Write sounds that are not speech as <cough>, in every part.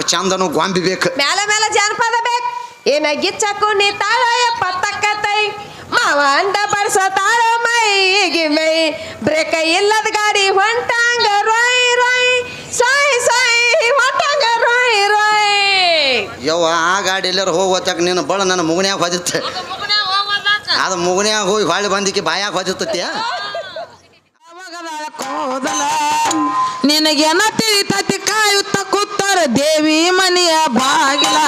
ನಾಲ್ಕು ಚಂದನು ಗ್ವಾಂಬಿ ಬೇಕು. ಮೇಲೆ ಮೇಲೆ ಜಾನಪದ ಬೇಕು. ಏನ ಗಿಚ್ಚಕು ನೀ ತಾಳಯಪ್ಪ ತಕ್ಕತೈ ಮಾವಂಡ ಬರ್ಸ ತಾಳ ಮೈಗಿ ಮೈ. ಬ್ರೇಕ ಇಲ್ಲದ ಗಾಡಿ ಹೊಂಟಾಂಗ ರೋಯ್ ರೋಯ್. ಸಾಯ್ ಸಾಯ್ ಹೊಂಟಾಂಗ ರೋಯ್ ರೋಯ್. ಯವ್ವ ಆ ಗಾಡಿ ಎಲ್ಲರೂ ಹೋಗೋತಕ್ಕ ನಿನ್ನ ಬಳ ನನ್ನ ಮುಗುನ್ಯಾಗ ಹೊದಿತ್ತೆ. ಅದು ಮುಗುನ್ಯಾಗ ಹೋಗಿ ಹೊಳ್ಳಿ ಬಂದಿಕ್ಕೆ ಬಾಯಾಗ ಹೊದಿತ್ತೆ ಕೋದಲ. ನಿನಗೆ ತಿಳಿ ದೇವಿ ಮನೆಯ ಬಾಗಿಲ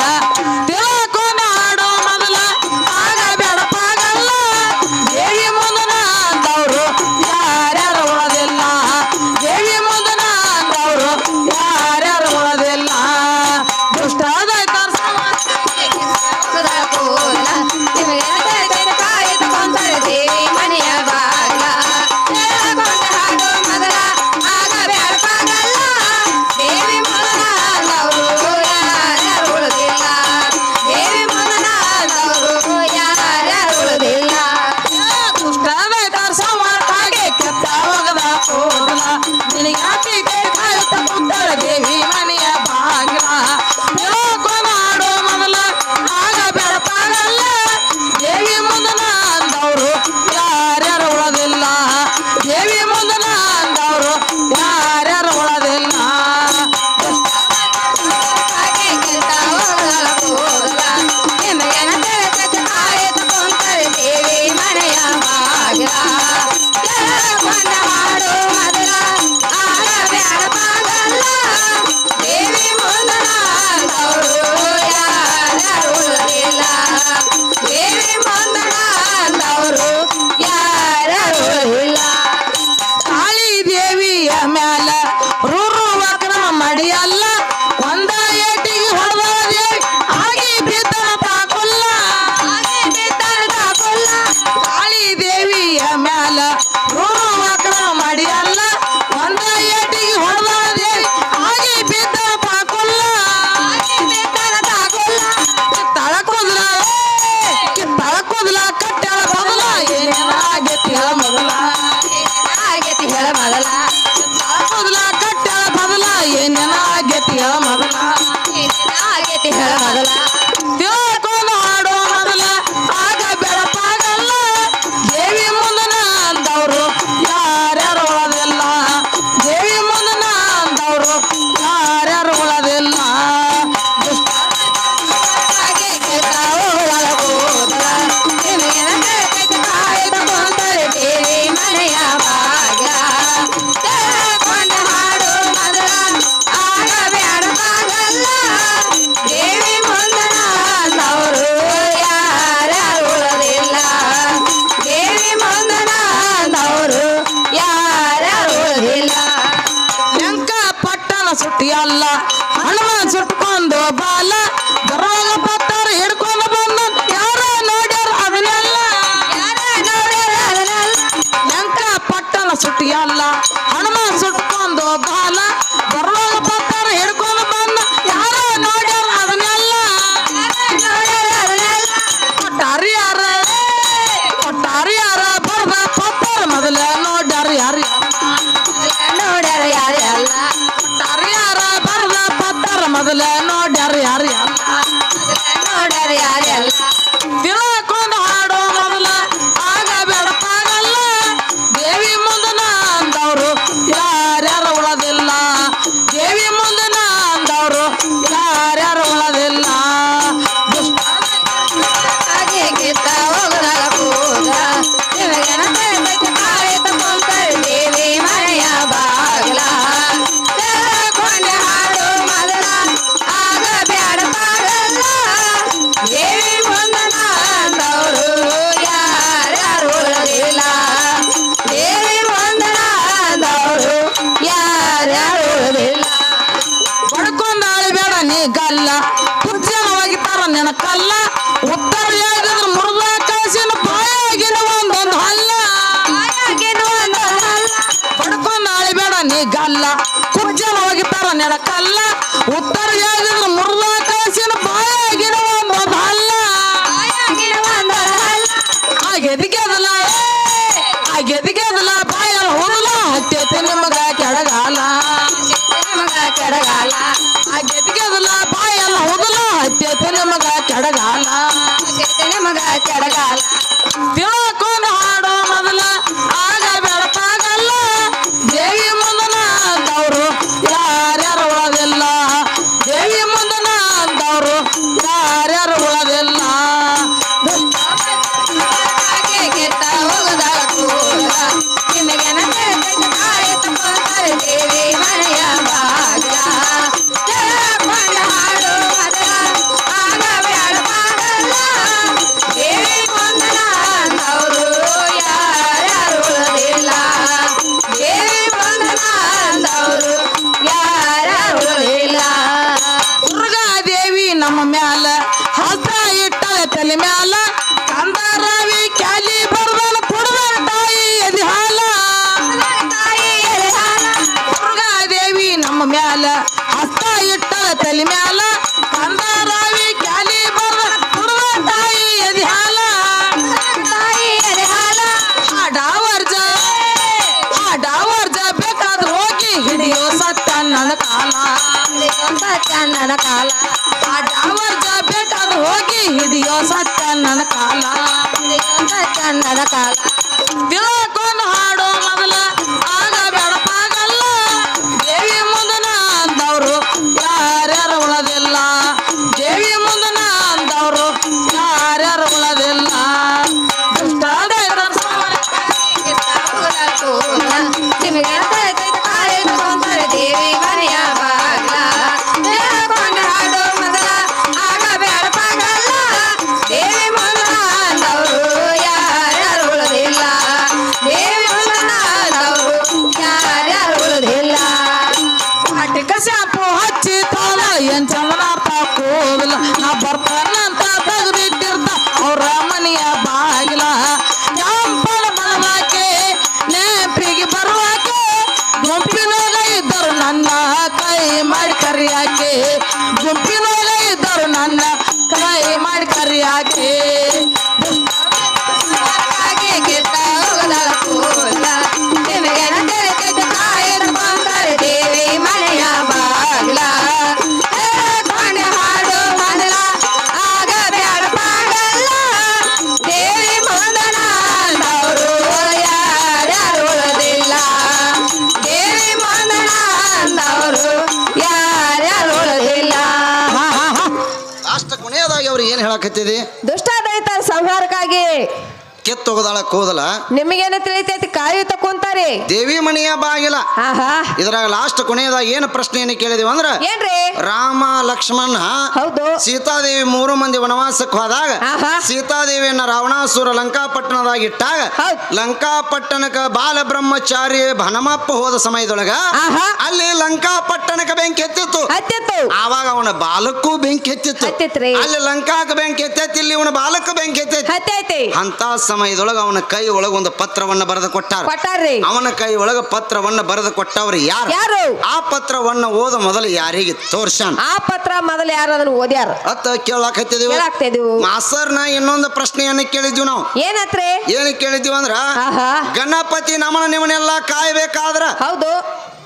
ಅಲ್ಲ ಕುಜ್ಜನವಾಗಿದ್ದಾರ ನೆಡಕಲ್ಲ ಉತ್ತ ಹಿಡಿಯೋ ಸತ್ತ ನನ್ನ ಕಾಲ ಚಂದನ ಕಾಲ ಆ ಡಾವರ್ಜ ಬೇಕಾದ್ರೆ ಹೋಗಿ ಹಿಡಿಯೋ ಸತ್ತ ನನ್ನ ಕಾಲ ಚಂದನ ಕಾಲ ತಿಳ್ಕೊಂಡು ಹಾಡೋ ಏನು ದುಷ್ಟ ದುಷ್ಟಾಡಳಿತ ಸಂಹಾರಕ್ಕಾಗಿ ಕಿತ್ತೊಗದಾಳ ಕೂದಲ ನಿಮಗೇನ ತಿಳಿತೈತಿ? ಕಾಯಿ ತಕೊಂತಾರೆ ದೇವಿ ಮನೆಯ ಬಾಗಿಲ. ಆಹಾ. ಇದ್ರಾಗ ಲಾಸ್ಟ್ ಕೊನೆಯದ ಏನು ಪ್ರಶ್ನೆಯನ್ನು ಕೇಳಿದೀವಿ ಅಂದ್ರ ಏನ್ರಿ? ರಾಮ ಲಕ್ಷ್ಮಣ ಹೌದು. ಸೀತಾದೇವಿ ಮೂರು ಮಂದಿ ವನವಾಸಕ್ಕೆ ಹೋದಾಗ ಆಹಾ. ಸೀತಾದೇವಿಯನ್ನ ರಾವಣಾಸುರ ಲಂಕಾಪಟ್ಟಣದಾಗ ಇಟ್ಟಾಗ ಹೌದ್. ಬಾಲ ಬ್ರಹ್ಮಚಾರಿ ಭನಮಪ್ಪ ಹೋದ ಸಮಯದೊಳಗ ಆಹಾ. ಅಲ್ಲಿ ಲಂಕಾಪಟ್ಟಣಕ ಬೆಂಕಿ ಎತ್ತಿತ್ತು ಹತ್ತಿತ್ತು. ಆವಾಗ ಅವನ ಬಾಲಕ್ಕೂ ಬೆಂಕಿ ಎತ್ತಿತ್ತು ಹತ್ತಿತ್ರಿ. ಅಲ್ಲಿ ಲಂಕಾಕ ಬೆಂಕಿ ಎತ್ತೈತಿ ಇಲ್ಲಿ ಇವನ ಬಾಲಕ್ಕ ಬೆಂಕಿ ಎತ್ತೈತಿ ಹತ್ತೈತಿ. ಅಂತ ಸಮಯದೊಳಗ ಅವನ ಕೈ ಒಳಗ ಒಂದು ಪತ್ರವನ್ನ ಬರೆದು ಕೊಟ್ಟಾರ. ಕೊಟ್ಟಾರ್ರಿ. ಅವನ ಕೈ ಒಳಗ ಪತ್ರವನ್ನ ಬರೆದು ಕೊಟ್ಟವರು ಯಾರು? ಯಾರು? ಆ ಪತ್ರವನ್ನ ಓದ ಮೊದಲು ಯಾರಿಗೆ ತೋರ್ಸಾನ ಆ ಪತ್ರ ಮೊದಲು ಯಾರು ಅದನ್ನ ಓದ್ಯಾರ? ಅತ್ತ ಕೇಳಾಕತ್ತಿದೀವಿ? ಕೇಳಾಕ್ತಿದ್ವು. ಮಾಸ್ತರ್ನ ಇನ್ನೊಂದು ಪ್ರಶ್ನೆಯನ್ನ ಕೇಳಿದ್ವಿ ನಾವು. ಏನತ್ರಿ? ಏನ್ ಕೇಳಿದ್ವಿ ಅಂದ್ರ ಗಣಪತಿ ನಮನ ನಿಮನೆಲ್ಲ ಕಾಯ್ಬೇಕಾದ್ರ ಹೌದು.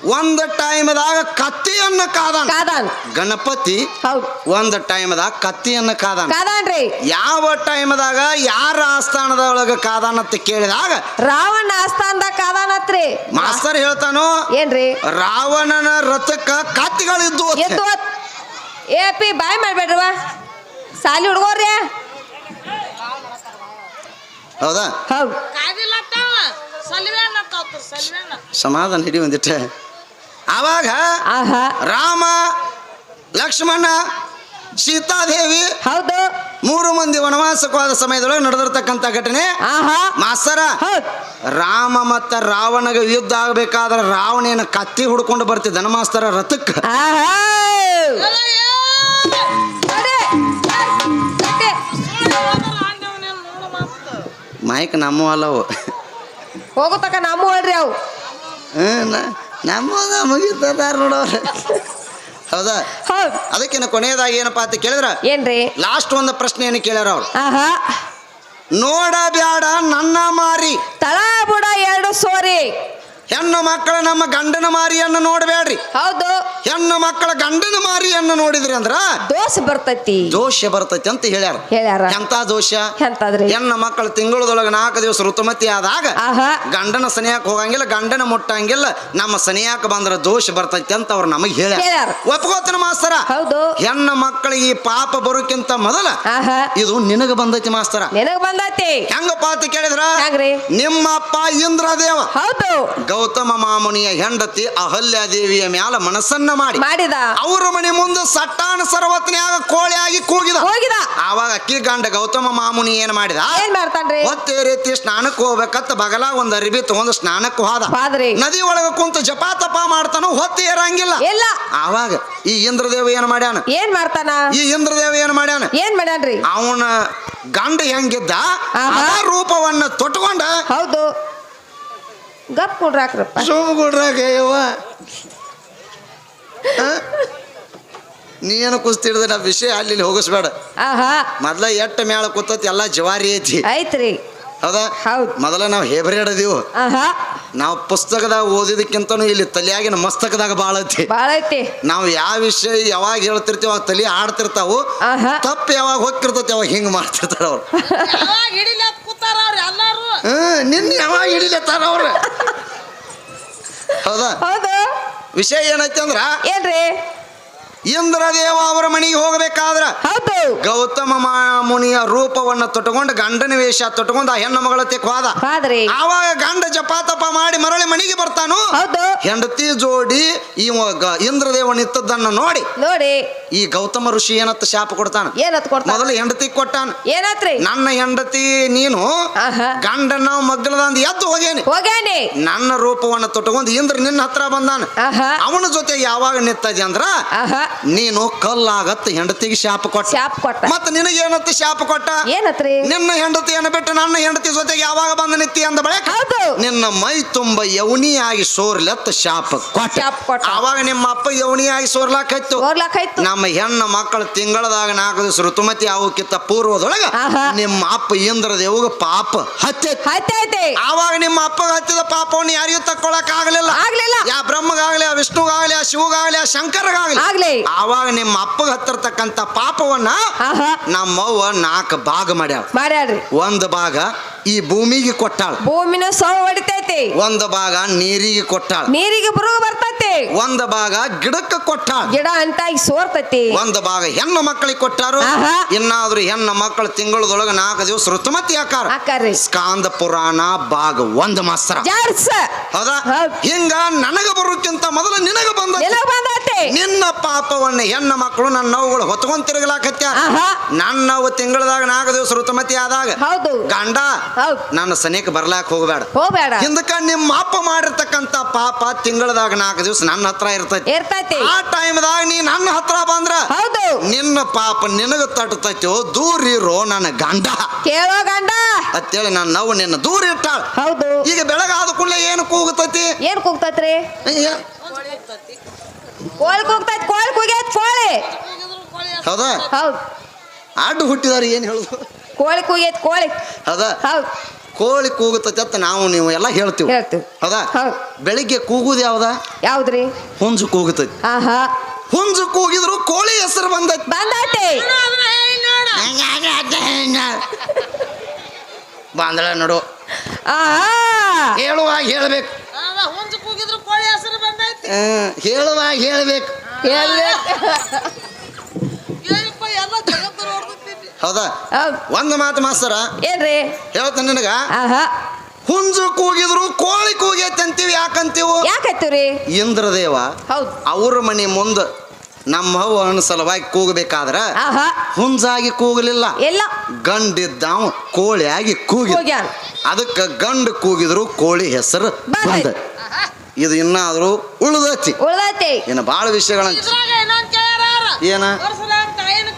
ಒಂದ್ ಟೈಮ್ದಾಗ ಕತ್ತಿಯನ್ನ ಕಾದಾನ. ಕಾದಾನ್. ಗಣಪತಿ ಹೌದು. ಒಂದ್ ಟೈಮ್ದಾಗ ಕತ್ತಿಯನ್ನ ಕಾದಾನ. ಕಾದಾನ್ರಿ. ಯಾವ ಟೈಮ್ದಾಗ ಯಾರ ಆಸ್ಥಾನದೊಳಗ ಕಾದಾನ ಅಂತ ಕೇಳಿದಾಗ ರಾವಣ ಆಸ್ಥಾನದಾಗ ಕಾದಾನತ್ರಿ ಮಾಸ್ತರ್ ಹೇಳ್ತಾನೋ ಏನ್ರಿ? ರಾವಣನ ರಥಕ್ಕ ಕತ್ತಿಗಳಿದ್ದು. ಎದ್ದು ಹೊತ್- ಏ ಪಿ ಬಾಯ್ ಮಾಡ್ಬೇಡ್ರವ. ಸಾಲಿ ಹುಡುಗೋರ್ರಿ ಹೌದಾ? ಹೌದು. ಸಮಾಧಾನ ಹಿಡಿ ಒಂದಿಟ್ಟ ಆವಾಗ ಆಹಾ. ರಾಮ ಲಕ್ಷ್ಮಣ ಸೀತಾದೇವಿ ಹೌದು. ಮೂರು ಮಂದಿ ವನವಾಸಕ್ಕಾದ ಸಮಯದೊಳಗೆ ನಡೆದಿರ್ತಕ್ಕಂಥ ಘಟನೆ. ಆಹಾ. ಮಾಸ್ತರ ರಾಮ ಮತ್ತ ರಾವಣಗ ಯುದ್ಧ ಆಗ್ಬೇಕಾದ್ರೆ ರಾವಣನ ಕತ್ತಿ ಹುಡ್ಕೊಂಡು ಬರ್ತಿದ್ದನ ಮಾಸ್ತರ ರಥಕ್ಕೆ. ಆಹಾ. ಮೈಕ್ ನಮ್ಮ ಅಲ್ಲವು. ಹೋಗೋ ತಕ ನಮ್ಮ ಅಲ್ರಿ ಅವು. ಹ್ಮ್, ನ- ನಮ್ಮ ನೋಡವ್ರೆ ನೋಡವ್ರ ಹೌದಾ? ಹೌದು. ಅದಕ್ಕಿನ್ನ ಕೊನೆಯದಾಗಿ ಏನಪ್ಪಾ ಅಂತ ಕೇಳಿದ್ರ? ಏನ್ರಿ? ಲಾಸ್ಟ್ ಒಂದು ಪ್ರಶ್ನೆ ಏನು ಕೇಳ್ಯಾರ ಅವ್ರು. ಆಹಾ. ನೋಡಬ್ಯಾಡ ನನ್ನ ಮಾರಿ. ತಳ ಬುಡ ಎರಡು ಸೋರಿ. ಹೆಣ್ಣು ಮಕ್ಕಳು ನಮ್ಮ ಗಂಡನ ಮಾರಿಯನ್ನು ನೋಡಬೇಡ್ರಿ. ಹೌದು. ಹೆಣ್ಣು ಮಕ್ಕಳ ಗಂಡನ ಮಾರಿಯನ್ನು ನೋಡಿದ್ರಿ ಅಂದ್ರ ದೋಷ ಬರ್ತೈತಿ. ದೋಷ ಬರ್ತೈತಿ ಅಂತ ಹೇಳ್ಯಾರ. ಹೇಳ್ಯಾರ. ಎಂತ ದೋಷ? ಹೆಣ್ಣ ಹೆಣ್ಣು ಮಕ್ಕಳ ತಿಂಗಳದೊಳಗ ನಾಲ್ಕು ದಿವಸ ಋತುಮತಿ ಆದಾಗ ಆಹಾ. ಗಂಡನ ಸನಿಯಾಕ ಹೋಗಂಗಿಲ್ಲ ಗಂಡನ ಮುಟ್ಟಂಗಿಲ್ಲ ನಮ್ಮ ಸನಿಯಾಕ ಬಂದ್ರ ದೋಷ ಬರ್ತೈತಿ ಅಂತ ಅವ್ರು ನಮಗೆ ಹೇಳ್ಯಾರ. ಹೇಳ್ಯಾರ. ಒಪ್ಕೋತನ ಮಾಸ್ತರ? ಹೌದು. ಹೆಣ್ಣ ಮಕ್ಕಳಿಗೆ ಈ ಪಾಪ ಬರೋಕ್ಕಿಂತ ಮೊದಲ ಆಹಾ. ಇದು ನಿನಗ ಬಂದೈತಿ ಮಾಸ್ತರ. ನಿನಗ್ ಬಂದೈತಿ. ಹೆಂಗಪ್ಪ ಅಂತ ಕೇಳಿದ್ರ? ನಿಮ್ಮ ಅಪ್ಪ ಇಂದ್ರದೇವ. ಹೌದು. ಗೌತಮ ಮಾಮುನಿಯ ಹೆಂಡತಿ ಅಹಲ್ಯಾದೇವಿಯ ಮ್ಯಾಲ ಮನಸ್ಸನ್ನ ಮಾಡಿ. ಮಾಡಿದ. ಅವ್ರ ಮನೆ ಮುಂದೆ ಸಟ್ಟಾನ ಸರ್ವತ್ನ್ಯಾಗ ಕೋಳಿಯಾಗಿ ಕೂಗಿದ. ಹೋಗಿದ ಆವಾಗ ಅಕ್ಕಿ ಗಂಡ ಗೌತಮ ಮಾಮುನಿ ಏನ್ ಮಾಡಿದ? ಏನ್ ಮಾಡ್ತಾನ್ರಿ? ಹೊತ್ತೇ ರೀತಿ ಸ್ನಾನಕ್ಕೆ ಹೋಗ್ಬೇಕತ್ತ ಬಗಲ ಒಂದ್ ಅರಿಬಿ ತಗೊಂಡು ಸ್ನಾನಕ್ಕೆ ಹೋದ. ಆದ್ರೆ ನದಿ ಒಳಗ ಕುಂತ ಜಪ ತಪ ಮಾಡ್ತಾನ ಹೊತ್ತು ಏರಂಗಿಲ್ಲ ಇಲ್ಲ. ಆವಾಗ ಈ ಇಂದ್ರದೇವ ಏನ್ ಮಾಡ್ಯಾನ? ಏನ್ ಮಾಡ್ತಾನ? ಈ ಇಂದ್ರದೇವ ಏನ್ ಮಾಡ್ಯಾನ? ಏನ್ ಮಾಡ್ಯಾನ್ರಿ? ಅವನ ಗಂಡ ಹೆಂಗಿದ್ದ? ಆ ರೂಪವನ್ನ ತೊಟ್ಕೊಂಡ ಹೌದು. ಗಪ್ ಕೊಡ್ರಾಕ್ರಪ್ಪ. ಯವ್ವ ಆ? ನೀ ಏನು ಕುಸ್ತಿಡ್ದ ನಾ ವಿಷಯ ಅಲ್ಲಿ ಇಲ್ಲಿ ಹೋಗಿಸ್ಬೇಡ. ಆಹಾ. ಮೊದ್ಲ ಎಟ್ಟ ಮೇಳ ಕೂತತಿ ಎಲ್ಲ ಜವಾರಿ ಐತಿ. ಐತ್ರಿ ಹೌದಾ? ಹೌದ್. ಮೊದಲ ನಾವು ಹೇಬ್ರಿ ಆಹಾ. ನಾವು ಪುಸ್ತಕದಾಗ ಓದಿದಕ್ಕಿಂತನೂ ಇಲ್ಲಿ ತಲೆಯಾಗಿನ ಮಸ್ತಕದಾಗ ಬಾಳ ಐತಿ. ಬಾಳ ಐತಿ. ನಾವು ಯಾವ ವಿಷಯ ಯಾವಾಗ ಹೇಳ್ತಿರ್ತೀವಿ ಅವಾಗ ತಲೆ ಆಡ್ತಿರ್ತಾವು. ಆಹಾ. ತಪ್ಪು ಯಾವಾಗ ಹೋಗ್ತಿರ್ತೈತಿ ಅವಾಗ ಹಿಂಗೆ ಮಾಡ್ತಿರ್ತಾರ ಅವ್ರು. ಯಾವಾಗ ಹಿಡಿಲಕ್ ಕೂತಾರ ಅವ್ರು ಎಲ್ಲಾರು? ಹ್ಮ್ ನಿನ್ನೆ ಯಾವಾಗ ಹಿಡಿಲತ್ತಾರ ಅವ್ರು? ಹೌದಾ? ಹೌದು. ವಿಷಯ ಏನೈತಿ ಅಂದ್ರ ಏನ್ರಿ? ಇಂದ್ರದೇವ ಅವರ ಮನೆಗೆ ಹೋಗಬೇಕಾದ್ರ ಹೌದು. ಗೌತಮ ಮುನಿಯ ರೂಪವನ್ನ ತೊಟ್ಟುಕೊಂಡು ಗಂಡನ ವೇಷ ತೊಟ್ಟುಕೊಂಡು ಆ ಹೆಣ್ಣು ಮಗಳ ತೆಕ್ ಹೋದ. ಪಾದ್ರಿ ಆವಾಗ ಗಂಡ ಜಪಾತಪ ತಪ ಮಾಡಿ ಮರಳಿ ಮನೆಗೆ ಬರ್ತಾನು. ಹೌದು. ಹೆಂಡತಿ ಜೋಡಿ ಇವ ಗ- ಇಂದ್ರದೇವ ನಿಂತದ್ದನ್ನ ನೋಡಿ. ನೋಡಿ. ಈ ಗೌತಮ ಋಷಿ ಏನತ್ತ ಶಾಪ ಕೊಡ್ತಾನ? ಏನತ್ ಕೊಡ್ತಾನ? ಮೊದಲು ಹೆಂಡತಿ ಕೊಟ್ಟಾನ. ಏನತ್ರಿ? ನನ್ನ ಹೆಂಡತಿ ನೀನು ಗಂಡನ ಮಗ್ಗಲದಂದ ಎದ್ದು ಹೋಗೇನಿ. ಹೋಗೇನಿ. ನನ್ನ ರೂಪವನ್ನ ತೊಟ್ಟಕೊಂಡು ಇಂದ್ರ ನಿನ್ನ ಹತ್ರ ಬಂದಾನ. ಅವನ ಜೊತೆ ಯಾವಾಗ ನಿತ್ತದಿ ಅಂದ್ರ ನೀನು ಕಲ್ಲಾಗತ್ತ ಹೆಂಡತಿಗೆ ಶಾಪ ಕೊಟ್ಟ. ಶಾಪ ಕೊಟ್ಟ. ಮತ್ತ ನಿನಗೇನತ್ತ ಶಾಪ ಕೊಟ್ಟ? ಏನತ್ರಿ? ನಿನ್ನ ಹೆಂಡತಿ ಏನ ಬಿಟ್ಟು ನನ್ನ ಹೆಂಡತಿ ಜೊತೆಗೆ ಯಾವಾಗ ಬಂದ ನಿತ್ತಿ ಅಂದ ಬಳಿಕ ನಿನ್ನ ಮೈ ತುಂಬ ಯವನಿಯಾಗಿ ಸೋರ್ಲತ್ತ ಶಾಪ ಕೊಟ್ಟ. ಶಾಪ ಕೊಟ್ಟ. ಅವಾಗ ನಿಮ್ಮ ಅಪ್ಪ ಯವನಿಯಾಗಿ ಸೋರ್ಲಾಕೈತು ಹೋಗ್ಲಾಕಾಯ್ತು ನಮ್ಮ ಹೆಣ್ಣು ಮಕ್ಕಳು ತಿಂಗಳದಾಗ ನಾಲ್ಕು ದಿವಸ ಋತುಮತಿ ಆಗೋಕ್ಕಿಂತ ಪೂರ್ವದೊಳಗ ನಿಮ್ಮ ಅಪ್ಪ ಇಂದ್ರ ದೇವಗ ಪಾಪ ಹತ್ತೈತೆ ಆವಾಗ ನಿಮ್ಮ ಅಪ್ಪಗ ಹತ್ತಿದ ಪಾಪವನ್ನು ಯಾರಿಗೂ ತಕ್ಕೊಳಕ್ ಆಗಲಿಲ್ಲ. ಆಗ್ಲಿಲ್ಲ. ಯಾ ಬ್ರಹ್ಮಗಾಗ್ಲಿ ಆ ವಿಷ್ಣುಗಾಗ್ಲಿ ಆ ಶಿವಗಾಗ್ಲಿ ಆ ಶಂಕರಗಾಗ್ಲಿ. ಆಗ್ಲಿ. ಆವಾಗ ನಿಮ್ಮ ಅಪ್ಪಗ ಹತ್ತಿರ್ತಕ್ಕಂತ ಪಾಪವನ್ನ ನಮ್ಮವ್ವ ನಾಲ್ಕು ಭಾಗ ಮಾಡ್ಯಾಳ. ಮಾಡ್ಯಾಳ್ರಿ. ಒಂದು ಭಾಗ ಈ ಭೂಮಿಗೆ ಕೊಟ್ಟಾಳ. ಭೂಮಿನ ಸೌ ಹೊಡಿತೈತಿ. ಒಂದು ಭಾಗ ನೀರಿಗೆ ಕೊಟ್ಟಾಳ. ನೀರಿಗೆ ಬರು ಬರ್ತೈತಿ. ಒಂದು ಭಾಗ ಗಿಡಕ್ಕೆ ಕೊಟ್ಟಾಳ. ಗಿಡ ಈ ಸೋರ್ತೈತಿ. ಒಂದು ಭಾಗ ಹೆಣ್ಣು ಮಕ್ಕಳಿಗೆ ಕೊಟ್ಟಾರು. ಇನ್ನಾದ್ರು ಹೆಣ್ಣು ಮಕ್ಕಳು ತಿಂಗಳದೊಳಗ ನಾಲ್ಕು ದಿವಸ ಋತುಮತಿ ಆಕಾರ. ಸ್ಕಾಂದ ಪುರಾಣ ಭಾಗ ಒಂದು ಮಾಸ್ತರ. ಹೌದಾ. ಹಿಂಗ ನನಗ ಬರೋಕ್ಕಿಂತ ಮೊದಲು ನಿನಗ ಬಂದ ನಿನ್ನ ಪಾಪವನ್ನ ಹೆಣ್ಣು ಮಕ್ಕಳು ನನ್ನ ನೋವುಗಳು ಹೊತ್ಕೊಂಡ್ ತಿರುಗಲಾಕತ್ಯ ನನ್ನ ನನ್ನವು ತಿಂಗಳದಾಗ ನಾಲ್ಕು ದಿವಸ ಋತುಮತಿ ಆದಾಗ. ಹೌದು. ಗಂಡ ಹೌದ್. ನನ್ನ ಸನೇಕ ಬರ್ಲಾಕ್ ಹೋಗಬೇಡ. ಹೋಗ್ಬೇಡ. ಹಿಂದಕ್ಕ ನಿಮ್ಮ ಅಪ್ಪ ಮಾಡಿರ್ತಕ್ಕಂತ ಪಾಪ ತಿಂಗಳದಾಗ ನಾಲ್ಕು ದಿವಸ ನನ್ನ ಹತ್ರ ಇರ್ತೈತಿ. ಇರ್ತೈತಿ. ಆ ಟೈಮ್ದಾಗ ನೀ ನನ್ನ ಹತ್ರ ಬಂದ್ರ ಹೌದು. ನಿನ್ನ ಪಾಪ ನಿನಗ ತಟ್ಟತೈತೋ ದೂರ ಇರೋ ನನ್ನ ಗಂಡ. ಕೇಳೋ ಗಂಡ. ಅಂತೇಳಿ ನನ್ನ ನೋವು ನಿನ್ನ ದೂರ ಇಟ್ಟಾಳ. ಹೌದು. ಈಗ ಬೆಳಗಾದ ಕೂಡಲೇ ಏನು ಕೂಗತೈತಿ? ಏನ್ ಕೂಗ್ತೈತ್ರಿ? ಅಯ್ಯ, ಕೋಳಿ ಕೂಗ್ತೈತ್ ಕೋಳಿ ಕೂಗ್ಯಾತ್ ಕೋಳಿ. ಹೌದಾ? ಹೌದು. ಅಡ್ಡು ಹುಟ್ಟಿದಾರೆ ಏನು ಹೇಳುದು? ಕೋಳಿ ಕೂಗೈತ್ ಕೋಳಿ. ಅದ ಹೌದು. ಕೋಳಿ ಕೂಗುತ್ತೈತೆ ಅಂತ ನಾವು ನೀವು ಎಲ್ಲ ಹೇಳ್ತೀವಿ. ಹೇಳ್ತೀವಿ. ಹೌದಾ? ಹೌದು. ಬೆಳಿಗ್ಗೆ ಕೂಗುದು ಯಾವ್ದ? ಯಾವ್ದ್ರಿ? ಹುಂಜು ಕೂಗುತ್ತೈತಿ. ಆಹಾ. ಹುಂಜು ಕೂಗಿದ್ರು ಕೋಳಿ ಹೆಸರು ಬಂದೈತಿ. ಬಂದೈತಿ. ಬಾಂಧಳ ನೋಡು. ಆಹಾ. ಹೇಳುವಾಗ ಹೇಳ್ಬೇಕು. ಹುಂಜು ಕೂಗಿದ್ರು ಕೋಳಿ ಹೆಸರು ಬಂದೈತಿ. ಹ್ಮ್, ಹೇಳುವಾಗ ಹೇಳ್ಬೇಕು. ಹೇಳ್ಬೇಕು ಏನಪ್ಪ ಎಲ್ಲ ಜಗತ್ತು ನೋಡ್ಕೊತೀನಿ ಹೌದಾ? ಹೌದ್. ಒಂದು ಮಾತು ಮಾಸ್ತರ. ಏನ್ರಿ? ಹೇಳ್ತಾನೆ ನಿನಗ. ಆಹಾ. ಹುಂಜು ಕೂಗಿದ್ರು ಕೋಳಿ ಕೂಗೈತೆ ಅಂತೀವಿ ಯಾಕಂತೀವು? ರೀ ಇಂದ್ರದೇವ ಹೌದ್. ಅವ್ರ ಮನೆ ಮುಂದೆ ನಮ್ಮ ಅವನ ಸಲುವಾಗಿ ಕೂಗಬೇಕಾದ್ರ ಆಹಾ. ಹುಂಜಾಗಿ ಕೂಗಲಿಲ್ಲ. ಎಲ್ಲ ಗಂಡಿದ್ದಾವ ಕೋಳಿಯಾಗಿ ಕೂಗಿ ಅದಕ್ಕೆ ಗಂಡು ಕೂಗಿದ್ರು ಕೋಳಿ ಹೆಸರು ಬಂದ ಇದು ಇನ್ನಾದ್ರೂ ಉಳ್ದೈತಿ. ಉಳ್ದೈತಿ. ಇನ್ನು ಭಾಳ ವಿಷಯಗಳನ್ನ ಇದ್ರಾಗ ಇನ್ನೊಂದ್ ಕೇಳ್ಯಾರ? ಏನ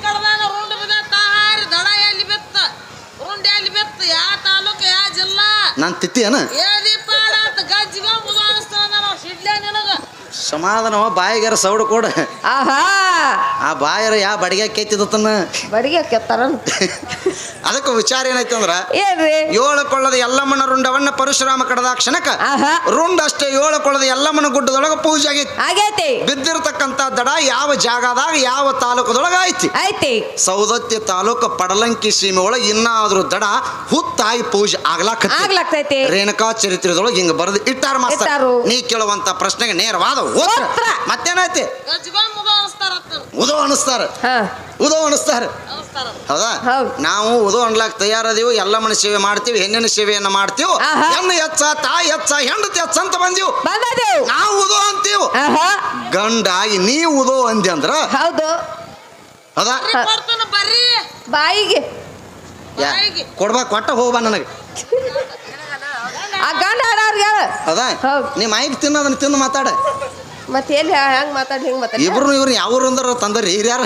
ಕಡ್ದಾನ ರುಂಡ್ ಬಿದ್ದ ತಾಹಾರಿ ದಡ ಎಲ್ಲಿ ಬಿತ್ತ ರುಂಡ್ ಎಲ್ಲಿ ಬಿತ್ತ ಯಾ ತಾಲೂಕು ಯಾ ಜಿಲ್ಲಾ ನಾನು ತಿತ್ತಿ ನಿನಗ. ಸಮಾಧಾನವ ಬಾಯಿಗಾರ ಸೌಡು ಕೊಡ. ಆಹಾ! ಆ ಬಾಯರ ಯಾ ಬಡಿಗೆ ಕೆತ್ತಿದತನ ಬಡಿಗೆ ಕೆತ್ತಾರ <laughs> ಅದಕ್ಕೆ ವಿಚಾರ ಏನಾಯ್ತು ಅಂದ್ರ ಏನ್ರಿ? ಏಳು ಕೊಳ್ಳದ ಎಲ್ಲಮ್ಮನ ರುಂಡವನ್ನ ಪರಶುರಾಮ ಕಡದ ಕ್ಷಣಕ ಆಹಾ. ರುಂಡ ಅಷ್ಟೇ ಏಳು ಕೊಳ್ಳದ ಎಲ್ಲಮ್ಮನ ಗುಡ್ಡದೊಳಗ ಪೂಜೆ ಆಗೈತಿ ಆಗೈತಿ. ಬಿದ್ದಿರತಕ್ಕಂತ ದಡ ಯಾವ ಜಾಗದಾಗ ಯಾವ ತಾಲೂಕದೊಳಗ ಐತಿ ಐತಿ ಸೌದತ್ತಿ ತಾಲೂಕು ಪಡಲಂಕಿ ಸೀಮೆ ಒಳಗ ಇನ್ನಾದ್ರೂ ದಡ ಹುತ್ತಾಗಿ ಪೂಜೆ ಆಗ್ಲಾಕ ಆಗ್ಲಾಗ್ತೈತಿ ರೇಣುಕಾ ಚರಿತ್ರೆದೊಳಗೆ ಹಿಂಗ ಬರೆದು ಇಟ್ಟಾರ ಮಾಸ್ತರ್ ಇಟ್ಟಾರು. ನೀ ಕೇಳುವಂತ ಪ್ರಶ್ನೆಗೆ ನೇರವಾದ ಉತ್ತರ. ಉತ್ತರ. ಮತ್ತೇನೈತಿ ಉದೋ ಅನಿಸ್ತಾರ ಹಾ. ಉದೋ ಅನಿಸ್ತಾರ ಹೌದಾ? ಹೌದ್. ನಾವು ಉದೋ ಅನ್ಲಾಕ್ ತಯಾರದೀವಿ ಎಲ್ಲಮ್ಮನ ಸೇವೆ ಮಾಡ್ತೀವಿ ಹೆಣ್ಣಿನ ಸೇವೆಯನ್ನ ಮಾಡ್ತೀವಿ. ಹೆಣ್ಣು ಹೆಚ್ಚ ತಾಯಿ ಹೆಚ್ಚ ಹೆಂಡತಿ ಹೆಚ್ಚ ಅಂತ ಬಂದೀವಿ. ನಾವು ಉದೋ ಅಂತೀವಿ. ಗಂಡ ಗಂಡಾಗಿ ನೀ ಉದೋ ಅಂದಿ ಅಂದ್ರ? ಹೌದು. ಹೌದಾ? ಬಾಯಿಗೆ. ಕೊಡ್ಬಾ ಕೊಟ್ಟ ಹೋಗ್ಬಾ ನನಗೆ. ಆ ಗಂಡ ಹೌದಾ? ಹೌದ್. ನೀ ಮೈಕ್ ತಿನ್ನೋದನ್ನ ತಿಂದು ಮಾತಾಡ. ಮತ್ತೆ ಎಲ್ಲಿ ಹೆಂಗೆ ಮಾತಾಡಿ ಹೆಂಗೆ ಮಾತಾಡಿ ಇಬ್ರು ಇವ್ರು ಯಾವ್ರು ಅಂದ್ರ ತಂದರಿ ಹಿರಿಯಾರ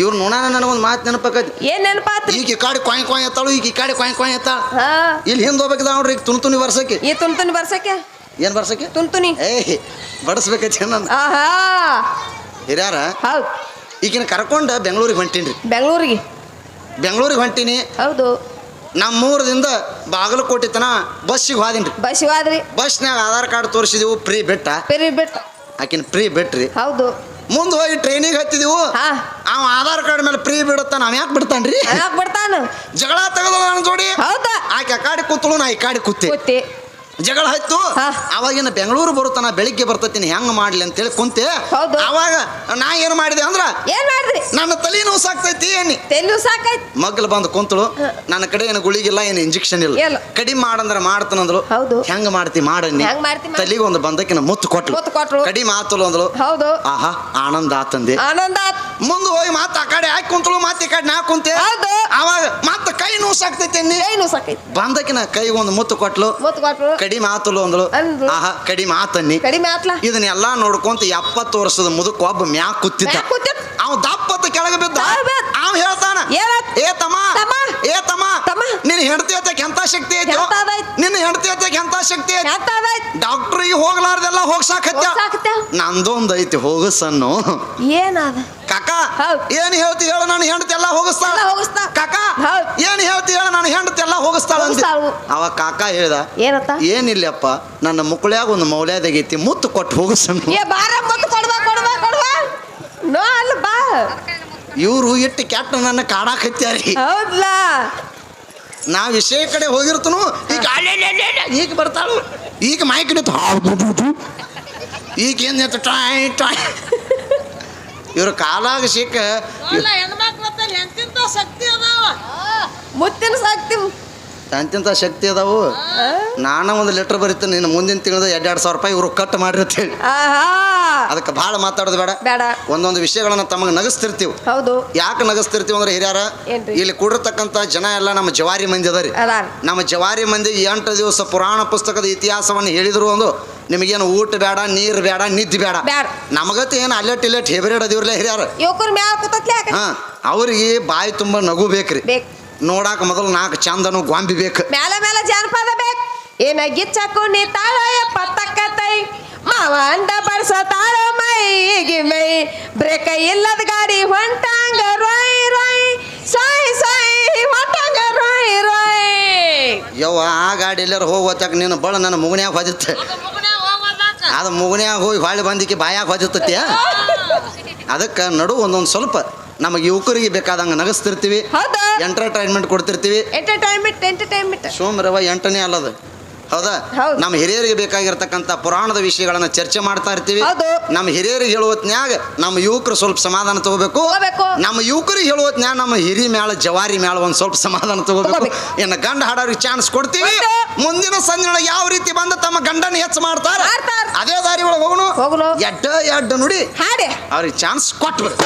ಇವ್ರು ನೋಡೋಣ ನನಗೊಂದು ಮಾತು ನೆನಪಾಕೈತಿ. ಏನ್ ನೆನಪಾತ್ರಿ? ಈಗ ಈ ಕಾಡಿ ಕೊಯ್ ಕೊಯ್ ಎತ್ತಾಳು ಈಗ ಈ ಕಾಡಿ ಕೊಯ್ ಕೊಯ್ ಎತ್ತಾಳ. ಹಾ. ಇಲ್ಲಿ ಹಿಂದೆ ಹೋಗ್ಬೇಕಿದ ನೋಡ್ರಿ ಈಗ ತುಣ್ ತುಣಿ ಬರ್ಸಕ್ಕೆ. ಈ ತುಂತುನಿ ಬರ್ಸಕ್ಕೆ? ಏನು ಬರ್ಸಕ್ಕೆ? ತುಂತುನಿ ಏ ಬಡಿಸ್ಬೇಕೈತಿ ನನ್ನ ಆಹಾ. ಹಿರಿಯಾರ ಹೌದು. ಈಗಿನ ಕರ್ಕೊಂಡು ಬೆಂಗಳೂರಿಗೆ ಹೊಂಟೀನಿ ರೀ ಬೆಂಗಳೂರಿಗೆ? ಬೆಂಗಳೂರಿಗೆ ಹೊಂಟೀನಿ. ಹೌದು. ನಮ್ಮೂರದಿಂದ ಬಾಗಲಕೋಟೆ ತನ ಬಸ್ಸಿಗೆ ಹೋದಿನ್ರಿ. ರೀ ಬಸ್ ಬಸ್ನ್ಯಾಗ ಆಧಾರ್ ಕಾರ್ಡ್ ತೋರಿಸಿದೆವು ಫ್ರೀ ಬೆಟ್ಟ. ಫ್ರೀ ಬಿಟ್ಟ. ಆಕಿನ ಫ್ರೀ ಬಿಟ್ರಿ. ಹೌದು. ಮುಂದೆ ಹೋಗಿ ಟ್ರೈನಿಗೆ ಹತ್ತಿದೆವು. ಹಾ. ಅವ ಆಧಾರ್ ಕಾರ್ಡ್ ಮೇಲೆ ಫ್ರೀ ಬಿಡುತ್ತಾನ ಅವ ಯಾಕೆ ಬಿಡ್ತಾನ್ರಿ? ಯಾಕೆ ಬಿಡ್ತಾನ? ಜಗಳ ತೆಗೆದ ನನ್ನ ಜೋಡಿ? ಹೌದಾ? ಆಕೆ ಆ ಕಾಡಿ ಕೂತಳು ನಾ ಈ ಕಾಡಿ ಕೂತಿ. ಜಗಳ ಆಯ್ತು ಹಾ. ಅವಾಗಿನ ಬೆಂಗಳೂರು ಬರುತ್ತಾನ ಬೆಳಿಗ್ಗೆ ಬರ್ತತೀನಿ ಹೆಂಗ್ ಮಾಡ್ಲಿ ಅಂತ ಹೇಳಿ ಕುಂತೆ. ಹೌದು. ಅವಾಗ ನಾ ಏನ್ ಮಾಡಿದೆ ಅಂದ್ರ ಏನ್ ಮಾಡಿದ್ರಿ? ನನ್ನ ತಲೆ ನೋವು ಸಾಕ್ತೈತಿ ಏನಿ. ತೆಲು ಸಾಕಾಯ್ತು. ಮಗ್ಲು ಬಂದು ಕುಂತಳು. ನನ್ನ ಕಡೆ ಏನು ಗುಳಿಗಿಲ್ಲ ಏನು ಇಂಜೆಕ್ಷನ್ ಇಲ್ಲ. ಇಲ್ಲ. ಕಡಿಮೆ ಮಾಡಂದ್ರ ಮಾಡ್ತಾನಂದ್ಳು ಹೌದು. ಹೆಂಗ್ ಮಾಡ್ತಿ ಮಾಡಿ ಹೆಂಗ್ ಮಾಡ್ತಿ ಮಾಡು. ತಲೆಗೆ ಒಂದು ಬಂದಕಿನ ಮುತ್ತು ಕೊಟ್ಲು. ಮುತ್ತು ಕೊಟ್ರು. ಕಡಿಮೆ ಆತಲು ಅಂದ್ಳು ಹೌದು. ಆಹಾ ಆನಂದ ಆತಂದೆ. ಆನಂದ ಆತ್. ಮುಂದೆ ಹೋಗಿ ಮಾತ ಆ ಕಡೆ ಹಾಕಿ ಕುಂತಳು ಮತ್ತೆ ಈ ಕಡೆ ನಾ ಕುಂತೆ. ಹೌದು. ಅವಾಗ ಮತ್ತ ಕೈ ನೋವು ಸಾಕ್ತೈತಿ ಅನ್ನಿ. ಏನು ಸಾಕೈತಿ. ಬಂದಕಿನ ಕೈಗೆ ಒಂದು ಮುತ್ತು ಕೊಟ್ಲು. ಮುತ್ತು ಕೊಟ್ರು ಕಡಿಮೆ ಆತಲು ಅಂದಳು ಅಂದ್ಳು. ಆಹಾ ಕಡಿಮೆ ಆತನ್ನಿ ಕಡಿಮೆ ಆತ್ಲ ಇದನ್ನೆಲ್ಲಾ ನೋಡ್ಕೊಂತ ಎಪ್ಪತ್ತು ವರ್ಷದ ಮುದುಕ ಒಬ್ಬ ಕೂತಿದ್ದ ಮ್ಯಾಗ್ ಕೂತಿದ್ದ. ಅವ ದಪ್ಪತ್ತ ಕೆಳಗೆ ಬಿದ್ದ ಕೆಳಗ್ ಬಿದ್ದ. ಅವ ಹೇಳ್ತಾನ ಏನಂತ? ಏ ತಮ್ಮ ತಮ್ಮ. ಏ ತಮ್ಮ ತಮ್ಮ. ನಿನ್ನ ಹೆಂಡತಿ ಹತ್ತಕ್ಕೆ ಎಂತ ಶಕ್ತಿ ಐತಿ? ನಿನ್ನ ಹೆಂಡತಿ ಹತ್ತಕ್ಕೆ ಎಂತ ಶಕ್ತಿ ಐತಿ ಡಾಕ್ಟರ್ ಡಾಕ್ಟ್ರಿಗೆ ಹೋಗ್ಲಾರ್ದೆಲ್ಲ ಹೋಗ್ಸಾಕತ್ಯ ಹೋಗ್ಸಾಕತ್ಯ? ನಂದೊಂದ್ ಐತಿ ಹೋಗಸನ್ನು ಏನದ ಕಾಕ. ಏನ್ ಹೇಳ್ತಿ ಹೇಳು ನಾನು ಹೆಂಡತಿ ಎಲ್ಲ ಹೋಗಿಸ್ತಾಳ? ಹೋಗಿಸ್ತಾ. ಕಾಕ. ಏನ್ ಹೇಳ್ತಿ ಹೇಳು ನಾನು ಹೆಂಡತಿ ಎಲ್ಲ ಹೋಗಿಸ್ತಾಳ ಅಂದೆ. ಅವ ಕಾಕ ಹೇಳ್ದ ಏನತ್ತ? ಏನಿಲ್ಲಪ್ಪ ನನ್ನ ಮುಕ್ಕಳ್ಯಾಗ ಒಂದು ಮೌಲ್ಯದಾಗೈತಿ ಮುತ್ತು ಕೊಟ್ಟು ಹೋಗಸನ್ನು ಏ ಬಾರ ಮುತ್ತು ಕೊಡ್ಬಾ ಕೊಡ್ಬಾ ಕೊಡ್ಬಾ ನೋ ಅಲ್ಲ ಬಾ. ಇವರು ಇಟ್ಟು ಕೆಟ್ಟ ನನ್ನ ಕಾಡಾಕತ್ಯಾರಿ ಹೌದ್ಲಾ. ನಾ ವಿಷಯ ಕಡೆ ಹೋಗಿರ್ತನು ಈಗ ಈಗ ಬರ್ತಾಳು. ಈಗ ಮೈಕ್ ನಿಂತು ಈಗ ಏನ್ ನಿಂತು ಟಾಯ್ ಟಾಯ್ ಇವ್ರ ಕಾಲಾಗ ಸಿಕ್ಕ ಮುತ್ತಿನ ಸಾಕ್ತಿ ಅಂತಿಂತ ಶಕ್ತಿ ಅದಾವು? ನಾನು ಒಂದು ಲೆಟರ್ ಬರೀತೀನಿ ನಿನ್ನ ಮುಂದಿನ ತಿಂಗಳದ ಎರಡು ಎರಡು ಸಾವಿರ ರೂಪಾಯಿ ಇವರು ಕಟ್ ಮಾಡಿರ್ತೇವೆ ಅದಕ್ಕೆ ಭಾಳ ಮಾತಾಡೋದು ಬೇಡ. ಬೇಡ. ಒಂದೊಂದು ವಿಷಯಗಳನ್ನ ತಮಗೆ ನಗಸ್ತಿರ್ತೀವಿ. ಹೌದು. ಯಾಕೆ ನಗಸ್ತಿರ್ತೀವಿ ಅಂದ್ರೆ ಹಿರಿಯರ ಇಲ್ಲಿ ಕೂಡಿರ್ತಕ್ಕಂಥ ಜನ ಎಲ್ಲ ನಮ್ಮ ಜವಾರಿ ಮಂದಿ ಅದ ರೀ ನಮ್ಮ ಜವಾರಿ ಮಂದಿ ಎಂಟು ದಿವಸ ಪುರಾಣ ಪುಸ್ತಕದ ಇತಿಹಾಸವನ್ನು ಹೇಳಿದ್ರು ಒಂದು ನಿಮಗೇನು ಊಟ ಬೇಡ ನೀರು ಬೇಡ ನಿದ್ದೆ ಬೇಡ. ನಮಗತ್ತ ಏನು ಅಲ್ಲೆಟ್ ಇಲ್ಲೆಟ್ ಹೆಬರೇಡ್ ಅದಿವ್ರಲ್ಲ ಹಿರಿಯರ. ಯುವಕರ ಮ್ಯಾಲ ಕೂತತ್ಲೆ ಯಾಕೆ? ಹಾ ಅವ್ರಿಗೆ ಬಾಯಿ ತುಂಬ ನಗು ಬೇಕ್ರಿ. ಬೇಕು. ನೋಡಾಕ ಮೊದಲು ನಾಲ್ಕು ಚಂದನು ಗೊಂಬಿ ಬೇಕು. ಮೇಲೆ ಮೇಲೆ ಜಾನಪದ ಬೇಕು. ಏನ ಗಿಚ್ಚಕು ನೀ ತಾಳಯ ತಕ್ಕತೈ ಮಾವ ಅಂಡ ಬಡ್ಸ ತಾಳ ಮೈಗೆ ಮೈ. ಬ್ರೇಕ ಇಲ್ಲದ ಗಾಡಿ ಹೊಂಟಾಂಗ ರೋಯ್ ರೋಯ್. ಸಾಯ್ ಸಾಯಿ ಹೊಂಟಾಂಗ ರೋಯ್ ರೋಯ್. ಯವ್ವ ಆ ಗಾಡಿ ಎಲ್ಲಾರು ಹೋಗೋತಕ್ಕ ನೀನು ಬಳ ನನ್ನ ಮುಗನ್ಯಾಗ ಹೊದಿತ್ತೆ. ಅದು ಮುಗನ್ಯಾಗ ಹೋಗಿ ಹೊಳ್ಳಿ ಬಂದಿಕ್ಕೆ ಬಾಯಾಗ ಹೊದಿತತಿ ಅದಕ್ಕೆ ನಡು ಒಂದೊಂದು ಸ್ವಲ್ಪ ನಮಗೆ ಯುವಕರಿಗೆ ಬೇಕಾದಂಗೆ ನಗಸ್ತಿರ್ತೀವಿ. ಹೌದಾ? ಎಂಟರ್ಟೈನ್ಮೆಂಟ್ ಕೊಡ್ತಿರ್ತೀವಿ. ಎಂಟರ್ಟೈನ್ಮೆಂಟ್ ಎಂಟರ್ಟೈನ್ಮೆಂಟ್ ಸೋಮರವ ಎಂಟನೇ ಅಲ್ಲದು. ಹೌದಾ? ನಮ್ಮ ಹಿರಿಯರಿಗೆ ಬೇಕಾಗಿರ್ತಕ್ಕಂಥ ಪುರಾಣದ ವಿಷಯಗಳನ್ನ ಚರ್ಚೆ ಮಾಡ್ತಾ ಇರ್ತೀವಿ. ನಮ್ಮ ಹಿರಿಯರಿಗೆ ಹೇಳುವತ್ನ್ಯಾಗ ನಮ್ಮ ಯುವಕರು ಸ್ವಲ್ಪ ಸಮಾಧಾನ ತಗೋಬೇಕು. ನಮ್ಮ ಯುವಕರಿಗೆ ಹೇಳುವತ್ನ್ಯಾಗ ನಮ್ಮ ಹಿರಿ ಮ್ಯಾಲ ಜವಾರಿ ಮ್ಯಾಲ ಒಂದು ಸ್ವಲ್ಪ ಸಮಾಧಾನ ತಗೋಬೇಕು. ಇನ್ನ ಗಂಡ ಹಾಡೋರಿಗೆ ಚಾನ್ಸ್ ಕೊಡ್ತೀವಿ. ಕೊಟ್ಟು. ಮುಂದಿನ ಸಂಜೆ ಯಾವ ರೀತಿ ಬಂದು ತಮ್ಮ ಗಂಡನ ಹೆಚ್ಚು ಮಾಡ್ತಾರ. ಅದೇ ದಾರಿ ಒಳಗೆ ಹೋಗೋಣ ಹೋಗುನು. ಎಡ್ಡ ಎಡ್ಡ ನುಡಿ. ಅವ್ರಿಗೆ ಚಾನ್ಸ್ ಕೊಟ್ಬೇಕು